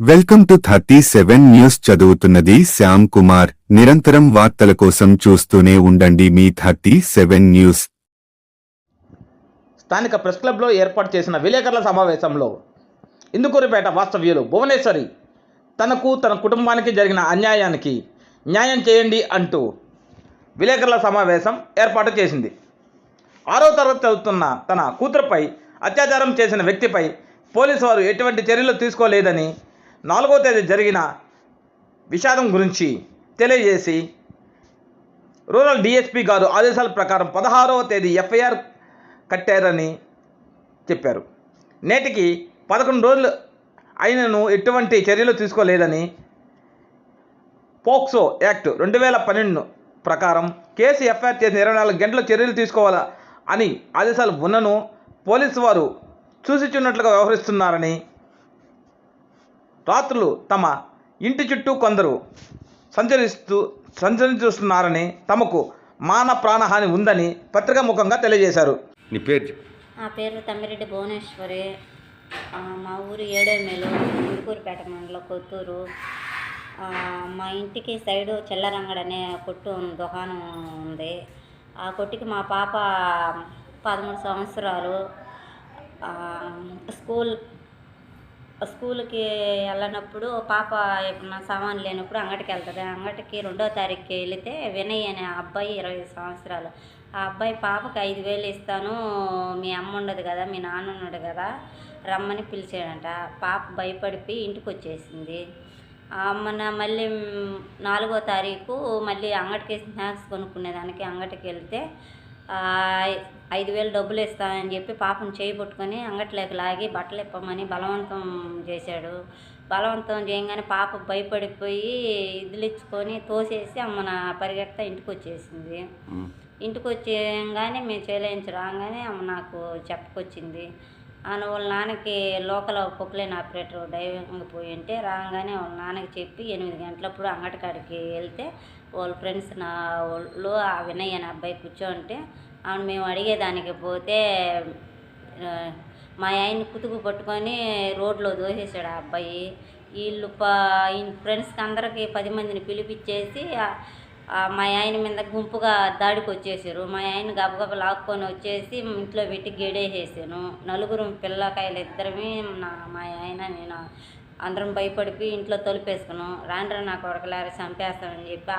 Welcome to thirty seven news చదువుతున్నది శ్యామ్ కుమార్. నిరంతరం వార్తల కోసం చూస్తూనే ఉండండి మీ థర్టీ సెవెన్ న్యూస్. స్థానిక ప్రెస్ క్లబ్లో ఏర్పాటు చేసిన విలేకరుల సమావేశంలో ఇందుకూరిపేట వాస్తవ్యులు భువనేశ్వరి తనకు తన కుటుంబానికి జరిగిన అన్యాయానికి న్యాయం చేయండి అంటూ విలేకరుల సమావేశం ఏర్పాటు చేసింది. ఆరో తరగతి చదువుతున్న తన కూతురుపై అత్యాచారం చేసిన వ్యక్తిపై పోలీసు వారు ఎటువంటి చర్యలు తీసుకోలేదని నాలుగో తేదీ జరిగిన విషాదం గురించి తెలియజేసి రూరల్ డిఎస్పీ గారు ఆదేశాల ప్రకారం పదహారవ తేదీ ఎఫ్ఐఆర్ కట్టారని చెప్పారు. నేటికి పదకొండు రోజులు అయినను ఎటువంటి చర్యలు తీసుకోలేదని పోక్సో యాక్ట్ రెండు వేల పన్నెండు ప్రకారం కేసు ఎఫ్ఐఆర్ చేసిన ఇరవై నాలుగు గంటల చర్యలు తీసుకోవాలా అని ఆదేశాలు ఉన్నను పోలీసు వారు చూసిచున్నట్లుగా వ్యవహరిస్తున్నారని రాత్రులు తమ ఇంటి చుట్టూ కొందరు సంచరిస్తూ సంచరిస్తున్నారని తమకు మాన ప్రాణహాని ఉందని పత్రికాముఖంగా తెలియజేశారు. నీ పేరు. నా పేరు తమ్మిరెడ్డి భువనేశ్వరి. ఆ, మా ఊరు ఏడేమేలు ఇందుకూరుపేట మండలం కొత్తూరు. ఆ, మా ఇంటికి సైడు చెల్లరంగడ్ అనే కొట్టు దుకాణం ఉంది. ఆ కొట్టుకి మా పాప పదమూడు సంవత్సరాలు ఆ, స్కూల్ స్కూల్కి వెళ్ళినప్పుడు పాప ఏమన్నా సామాన్ లేనప్పుడు అంగటికి వెళ్తుంది. అంగటికి రెండో తారీఖుకి వెళితే వినయ్ అనే అబ్బాయి ఇరవై సంవత్సరాలు. ఆ అబ్బాయి పాపకి ఐదు వేలు ఇస్తాను మీ అమ్మ ఉండదు కదా మీ నాన్న ఉన్నాడు కదా రమ్మని పిలిచాడంట. పాప భయపడిపోయి ఇంటికి వచ్చేసింది. ఆ మళ్ళీ నాలుగో తారీఖు మళ్ళీ అంగటికి స్నాక్స్ కొనుక్కునేదానికి అంగటికి వెళ్తే ఐదు వేలు డబ్బులు ఇస్తానని చెప్పి పాపను చేయి పట్టుకొని అంగట్లోకి లాగి బట్టలు ఇప్పమని బలవంతం చేశాడు. బలవంతం చేయగానే పాప భయపడిపోయి ఇదిలిచ్చుకొని తోసేసి అమ్మన పరిగెత్తా ఇంటికి వచ్చేసింది ఇంటికి వచ్చేయంగానే మేము చేలేంచి రాగానే అమ్మ నాకు చెప్పుకొచ్చింది. ఆయన వాళ్ళ నాన్నకి లోకల్ పొక్లైన్ ఆపరేటర్ డ్రైవింగ్ పోయి ఉంటే రాగానే వాళ్ళ నాన్నకి చెప్పి ఎనిమిది గంటలప్పుడు అంగటి కాడికి వెళ్తే వాళ్ళ ఫ్రెండ్స్ నా వాళ్ళు ఆ వినయ్ అనే అబ్బాయి కూర్చోంటే ఆమె మేము అడిగేదానికి పోతే మా ఆయన్ని కుతుకు పట్టుకొని రోడ్లో దోసేసాడు ఆ అబ్బాయి. వీళ్ళు ప ఫ్రెండ్స్కి అందరికి పది మందిని పిలిపించేసి మా ఆయన మీద గుంపుగా దాడికి వచ్చేసారు. మా ఆయన గబగబ లాక్కొని వచ్చేసి ఇంట్లో పెట్టి గేడేసేసాను. నలుగురు పిల్లకాయలు ఇద్దరమే నా మా ఆయన నేను అందరం భయపడిపోయి ఇంట్లో తలుపేసుకున్నాం. రాండ్రా నా కొడకలారి చంపేస్తామని చెప్పి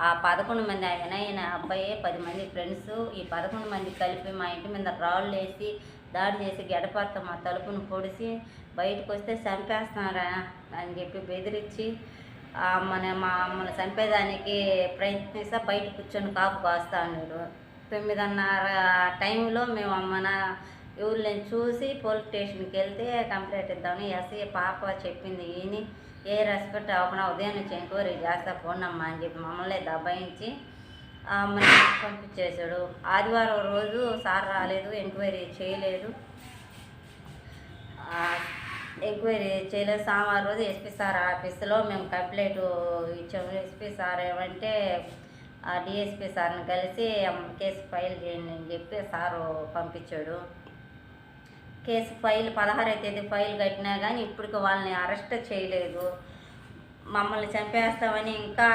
ఆ- పదకొండు మంది ఆయన ఆయన అబ్బాయి పది మంది ఫ్రెండ్స్ ఈ పదకొండు మంది కలిపి మా ఇంటి మీద రాళ్ళు వేసి దాడి చేసి గడపతో మా తలుపును పొడిచి బయటకు వస్తే చంపేస్తున్నారా అని చెప్పి బెదిరించి మన మా మన చంపేదానికి ప్రయత్నిస్తా బయట కూర్చొని కాపు కాస్తా ఉన్నాడు తొమ్మిదిన్నర టైంలో మేము మన ఊళ్ళని చూసి పోలీస్ స్టేషన్కి వెళ్తే కంప్లైంట్ ఇద్దామని ఎస్ఐ పాప చెప్పింది. ఈయన ఏ రెస్పెక్ట్ అవ్వకుండా ఉదయం నుంచి ఎంక్వైరీ చేస్తా ఫోన్ అమ్మా అని చెప్పి మమ్మల్ని దబాయించి ఆ అమ్మని పంపించేశాడు. ఆదివారం రోజు సార్ రాలేదు ఎంక్వైరీ చేయలేదు. ఎంక్వైరీ చేయలేదు. సోమవారం రోజు ఎస్పీ సార్ ఆఫీస్లో మేము కంప్లైంట్ ఇచ్చాము. ఎస్పీ సార్ ఏమంటే ఆ డిఎస్పీ సార్ని కలిసి కేసు ఫైల్ చేయండి అని చెప్పి సారు పంపించాడు. కేసు ఫైల్ పదహారవ తేదీ ఫైల్ కట్టినా కానీ ఇప్పటికి వాళ్ళని అరెస్ట్ చేయలేదు. మమ్మల్ని చంపేస్తామని ఇంకా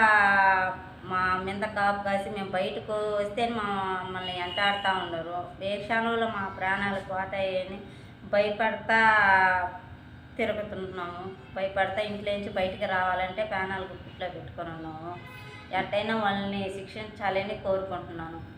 మా మీద కాపు కాసి మేము బయటకు వస్తే మా మమ్మల్ని వెంటాడుతూ ఉండరు ఏ క్షణంలో మా ప్రాణాలు పోతాయని భయపడతా తిరుగుతుంటున్నాము భయపడతా ఇంట్లో నుంచి బయటికి రావాలంటే ప్యానాలు గుప్పిట్లో పెట్టుకుని ఉన్నాము. ఎట్టయినా వాళ్ళని శిక్షించాలని కోరుకుంటున్నాను.